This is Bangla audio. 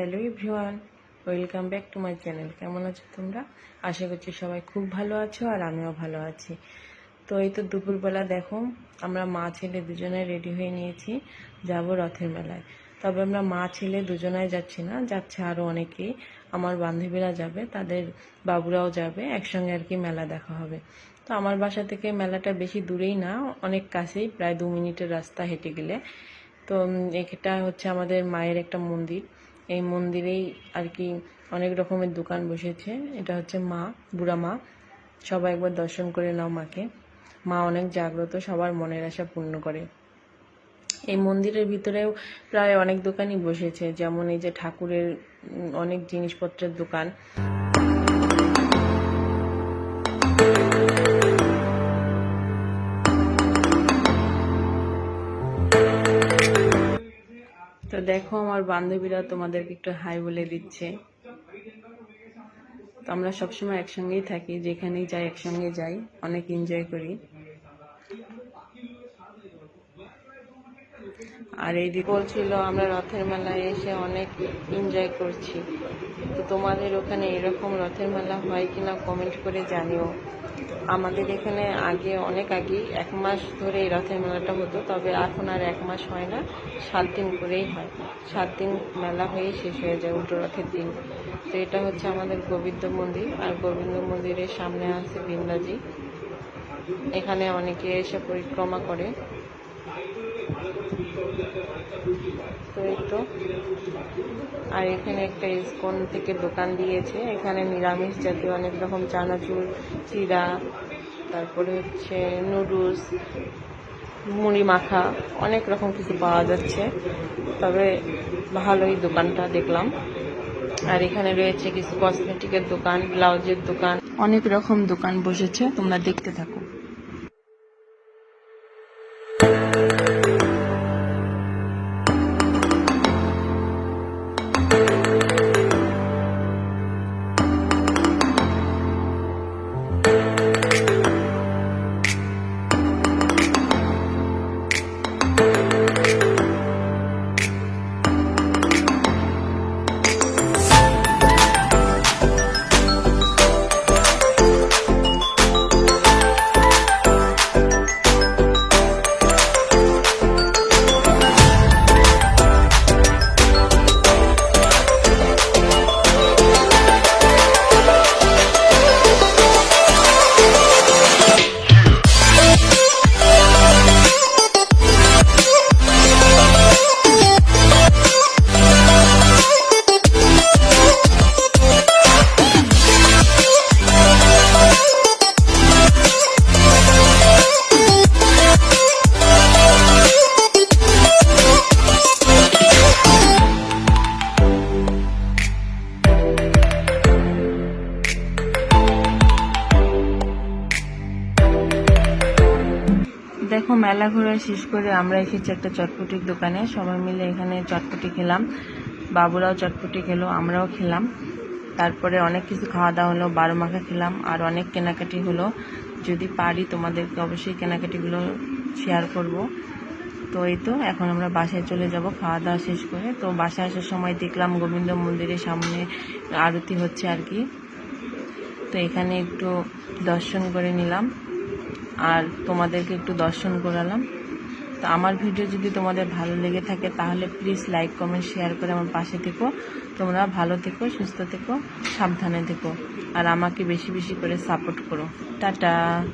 Everyone, welcome back to my channel. কেমন আছো তোমরা? আশা করছি সবাই খুব ভালো আছো আর আমিও ভালো আছি। তো এই তো দুপুরবেলা দেখো, আমরা মা ছেলে দুজনে রেডি হয়ে নিয়েছি, যাব রথের মেলায়। তবে আমরা মা ছেলে দুজনাই যাচ্ছি না, যাচ্ছে আরও অনেকেই। আমার বান্ধবীরা যাবে, তাদের বাবুরাও যাবে, একসঙ্গে আর কি মেলা দেখা হবে। তো আমার বাসা থেকে মেলাটা বেশি দূরেই না, অনেক কাছেই, প্রায় দু মিনিটের রাস্তা হেঁটে গেলে। তো এটা হচ্ছে আমাদের মায়ের একটা মন্দির। এই মন্দিরেই আর কি অনেক রকমের দোকান বসেছে। এটা হচ্ছে মা, বুড়া মা। সবাই একবার দর্শন করে নাও মাকে। মা অনেক জাগ্রত, সবার মনের আশা পূর্ণ করে। এই মন্দিরের ভিতরেও প্রায় অনেক দোকানই বসেছে। যেমন এই যে ঠাকুরের অনেক জিনিসপত্রের দোকান। তো দেখো আমার বান্ধবীরা তোমাদেরকে একটু হাই বলে দিচ্ছে। তো আমরা সবসময় একসঙ্গেই থাকি, যেখানেই যাই একসঙ্গে যাই, অনেক এনজয় করি। আর এই বলছিল আমরা রথের মেলায় এসে অনেক এনজয় করছি। তো তোমাদের ওখানে এরকম রথের মেলা হয় কিনা কমেন্ট করে জানিও। আমাদের এখানে আগে, অনেক আগে এক মাস ধরে এই রথের মেলাটা হতো, তবে এখন আর এক মাস হয় না, সাত দিন করেই হয়। সাত দিন মেলা হয়ে শেষ হয়ে যায় উল্টো রথের দিন। তো এটা হচ্ছে আমাদের গোবিন্দ মন্দির, আর গোবিন্দ মন্দিরের সামনে আছে বৃন্দাজি এখানে অনেকে এসে পরিক্রমা করে। তো আর এখানে একটা ইস্কন থেকে দোকান দিয়েছে। এখানে নিরামিষ জাতীয় অনেক রকম চানাচুর চিরা তারপরে হচ্ছে নুডলস, মুড়ি মাখা, অনেক রকম কিছু পাওয়া যাচ্ছে। তবে ভালোই দোকানটা দেখলাম। আর এখানে রয়েছে কিছু কসমেটিকের দোকান, ব্লাউজের দোকান। অনেক রকম দোকান বসেছে, তোমরা দেখতে থাকো। দেখো মেলা ঘোরা শেষ করে আমরা এসেছি একটা চটপটির দোকানে। সবাই মিলে এখানে চটপটি খেলাম। বাবুরাও চটপটি খেলো, আমরাও খেলাম। তারপরে অনেক কিছু খাওয়া দাওয়া হলো, বারো মাখা খেলাম আর অনেক কেনাকাটি হলো। যদি পারি তোমাদেরকে অবশ্যই কেনাকাটিগুলো শেয়ার করব। তো এই তো, এখন আমরা বাসায় চলে যাব খাওয়া দাওয়া শেষ করে। তো বাসায় আসার সময় দেখলাম গোবিন্দ মন্দিরের সামনে আরতি হচ্ছে আর কি। তো এখানে একটু দর্শন করে নিলাম। আর তোমাদেরকে একটু দর্শন করালাম। তো আমার ভিডিও যদি তোমাদের ভালো লেগে থাকে, তাহলে প্লিজ লাইক কমেন্ট শেয়ার করে আমার পাশে থেকো। তোমরা ভালো থেকো, সুস্থ থেকো, সাবধানে থেকো। আর আমাকে বেশি বেশি করে সাপোর্ট করো। টাটা!